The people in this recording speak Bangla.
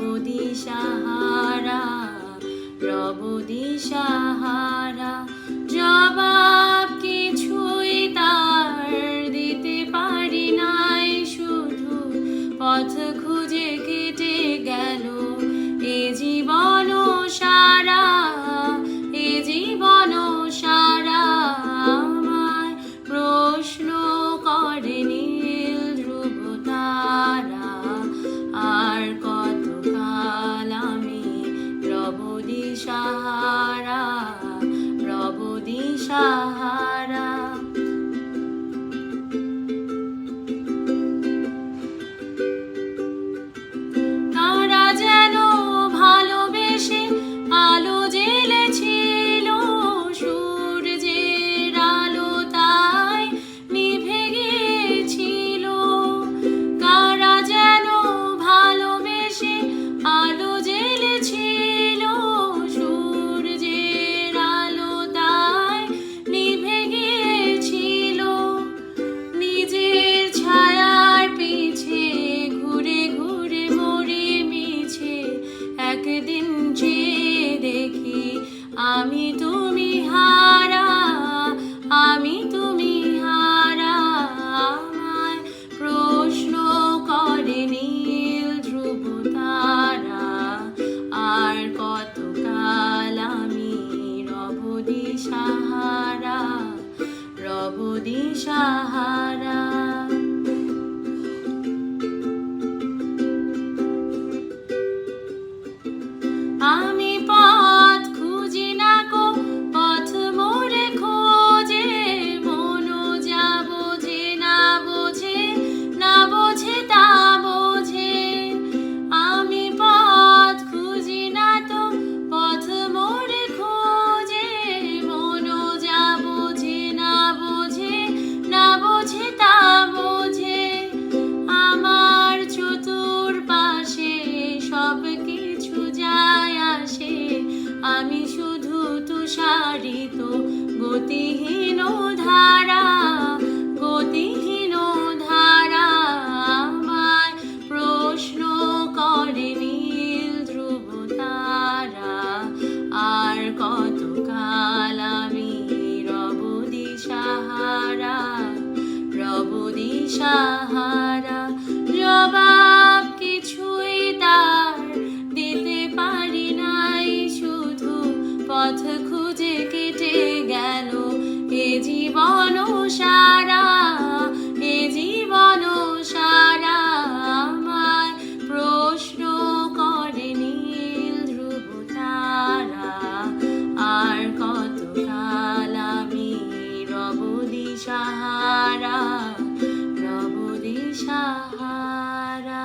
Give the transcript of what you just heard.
সাহারা সাহারা জবাব কিছুই দিতে পারি নাই শুধু পথ খুঁজে দিশাহারা রব দিশাহারা Buddhism. গতিহীন ধারা গতিহীন ধারা আমার প্রশ্ন করে নীল ধ্রুব তারা, আর কতকাল আমি রব দিশাহারা রব দিশাহারা দিশাহারা প্রভু দিশাহারা